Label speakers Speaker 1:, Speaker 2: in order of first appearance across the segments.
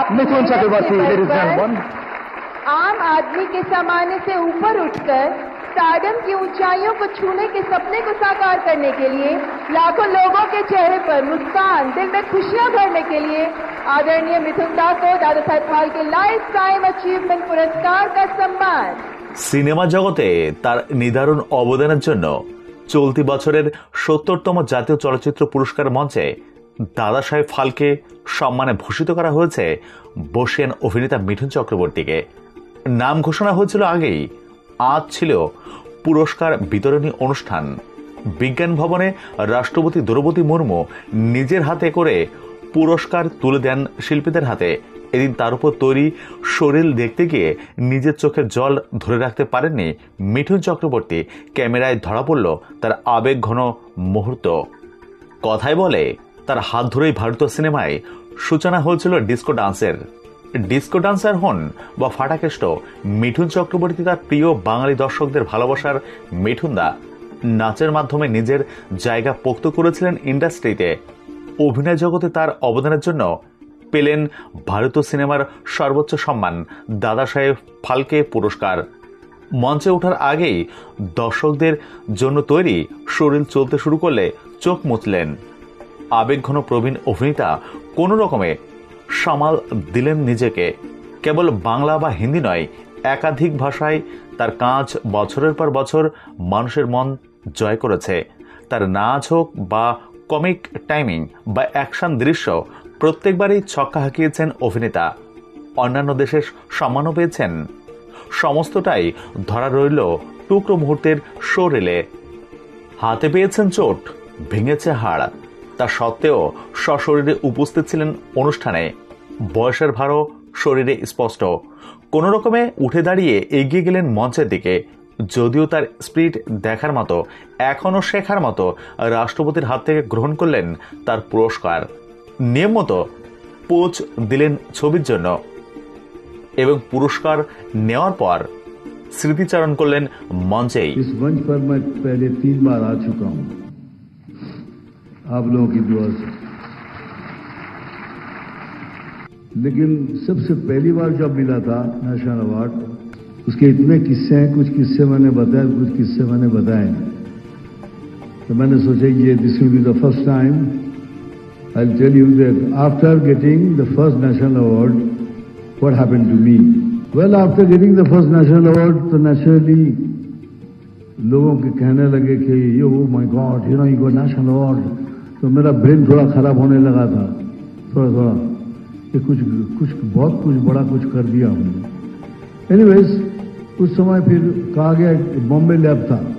Speaker 1: अपने
Speaker 2: मिथुन चक्रवर्ती
Speaker 1: मेहनत के
Speaker 2: ladies and
Speaker 1: बल पर
Speaker 2: gentlemen.
Speaker 1: आम आदमी के सामान्य से ऊपर उठकर स्टारडम की ऊंचाइयों को छूने के सपने को साकार करने के लिए लाखों लोगों के चेहरे पर मुस्कान दिल में खुशियां भरने के लिए आदरणीय मिथुन दा को Dada Saheb Phalke life time achievement पुरस्कार का सम्मान
Speaker 3: সিনেমা জগতে তার নিদারুণ অবদানের জন্য চলতি বছরের সত্তরতম জাতীয় চলচ্চিত্র পুরস্কার মঞ্চে দাদা সাহেব ফালকে সম্মানে ভূষিত করা হয়েছে বসিয়ান অভিনেতা মিঠুন চক্রবর্তীকে। নাম ঘোষণা হয়েছিল আগেই। আজ ছিল পুরস্কার বিতরণী অনুষ্ঠান। বিজ্ঞান ভবনে রাষ্ট্রপতি দ্রৌপদী মুর্মু নিজের হাতে করে পুরস্কার তুলে দেন শিল্পীদের হাতে। এদিন তার উপর তৈরি শরীর দেখতে গিয়ে নিজের চোখের জল ধরে রাখতে পারেননি মিঠুন চক্রবর্তী। ক্যামেরায় ধরা পড়ল তার আবেগ ঘন মুহূর্ত। কথায় বলে তার হাত ধরেই ভারতীয় সিনেমায় সূচনা হয়েছিল ডিস্কো ডান্সের। ডিস্কো ডান্সার হন বা ফাটাকেষ্ট মিঠুন চক্রবর্তী তার প্রিয় বাঙালি দর্শকদের ভালোবাসার মিঠুনদা নাচের মাধ্যমে নিজের জায়গা পোক্ত করেছিলেন ইন্ডাস্ট্রিতে। অভিনয় জগতে তার অবদানের জন্য পেলেন ভারতীয় সিনেমার সর্বোচ্চ সম্মান, দাদা সাহেব ফালকে পুরস্কার। মঞ্চে ওঠার আগেই দর্শকদের জন্য তৈরি শরীর চলতে শুরু করলে চোখ মুছলেন আবেগঘন প্রবীণ অভিনেতা কোনো রকমে সামাল দিলেন নিজেকে। কেবল বাংলা বা হিন্দি নয়, একাধিক ভাষায় তার কাজ বছরের পর বছর মানুষের মন জয় করেছে। তার নাচ হোক বা কমিক টাইমিং বা অ্যাকশন দৃশ্য, প্রত্যেকবারই ছক্কা হাঁকিয়েছেন অভিনেতা। অন্যান্য দেশের সম্মানও পেয়েছেন। সমস্তটাই ধরা রইল টুকরো মুহূর্তের শো রেলে। হাতে পেয়েছেন চোট, ভেঙেছে হাড়। তা সত্ত্বেও সশরীরে উপস্থিত ছিলেন অনুষ্ঠানে। বয়সের ভারও শরীরে স্পষ্ট। কোনো রকমে উঠে দাঁড়িয়ে এগিয়ে গেলেন মঞ্চের দিকে। যদিও তার স্পিরিট দেখার মতো, এখনও শেখার মতো রাষ্ট্রপতির হাত থেকে গ্রহণ করলেন তার পুরস্কার। নিয়ম মতো পোচ দিলেন ছবির জন্য। এবং পুরস্কার নেওয়ার পর স্মৃতিচারণ করলেন মঞ্চেই।
Speaker 4: आप लोगों की दुआ से। लेकिन सबसे पहली बार जब मिला था नेशनल अवार्ड, उसके इतने किस्से हैं, कुछ किस्से मैंने बताए, कुछ किस्से मैंने बताए। तो मैंने सोचा, ये this will be the first time I tell you that after getting the first national award what happened to me? Well, after getting the first national award तो naturally लोगों के कहने लगे कि yo my God you know you got national award तो मेरा brain थोड़ा खराब होने लगा था, थोड़ा थोड़ा। कि कुछ कुछ, बहुत कुछ, बड़ा कुछ कर दिया हमने। एनीवेज उस समय फिर कहा गया बॉम्बे लैब था।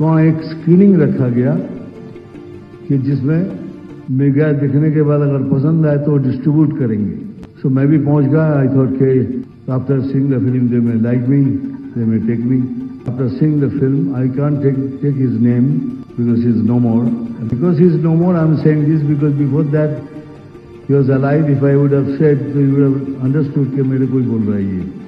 Speaker 4: वहाँ एक स्क्रीनिंग रखा गया कि जिसमें मेगा दिखने के बाद अगर पसंद आए तो डिस्ट्रीब्यूट करेंगे। सो मैं भी पहुँच गया। आई थॉट के after seeing the film they may like me they may take me after seeing the film I can take take his name because is no more because is no more I am saying this because before that he was a if I would have said तो you would understood के मेरे कोई बोल रहा है